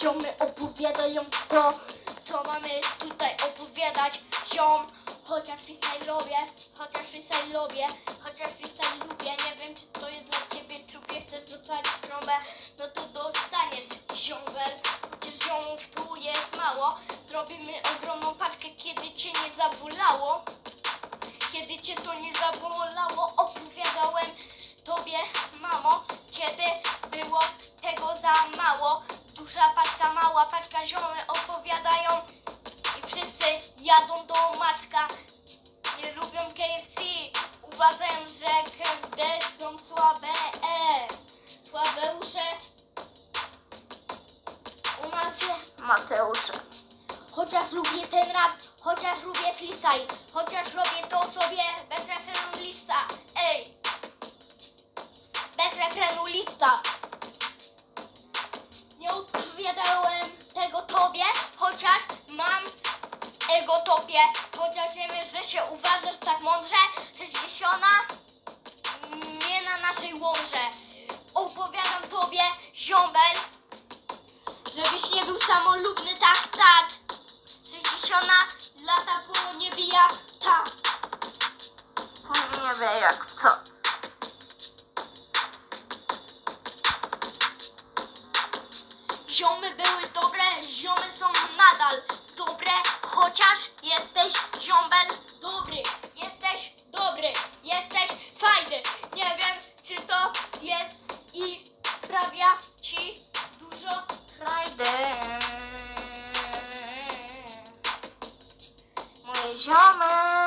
Ziomy opowiadają to, co mamy tutaj opowiadać. Ziom, chociaż freestyle lubię, chociaż freestyle lubię, chociaż freestyle lubię. Nie wiem, czy to jest dla ciebie czubie, chcesz dostać trąbę, no to dostaniesz ziombel. Chociaż ziomów tu jest mało, zrobimy ogromną paczkę, kiedy cię nie zabolało. Kiedy cię to nie zabolało, opowiadałem tobie, mamo, kiedy było tego za mało. Duża paczka, mała paczka, ziomy opowiadają i wszyscy jadą do maczka. Nie lubią KFC, uważają, że KFD są słabe. E, słabeusze. U nas jest Mateusze. Chociaż lubię ten rap, chociaż lubię freestyle, chociaż robię to sobie bez refrenu lista. Ej! Bez refrenu lista. Ego tobie. Chociaż nie wiesz, że się uważasz tak mądrze, sześćdziesiąta nie na naszej łomrze. Opowiadam tobie, ziombel, żebyś nie był samolubny, tak, tak. 60 lata po nie bija, tak. Nie wie jak co. Ziomy były dobre, ziomy są pajamas.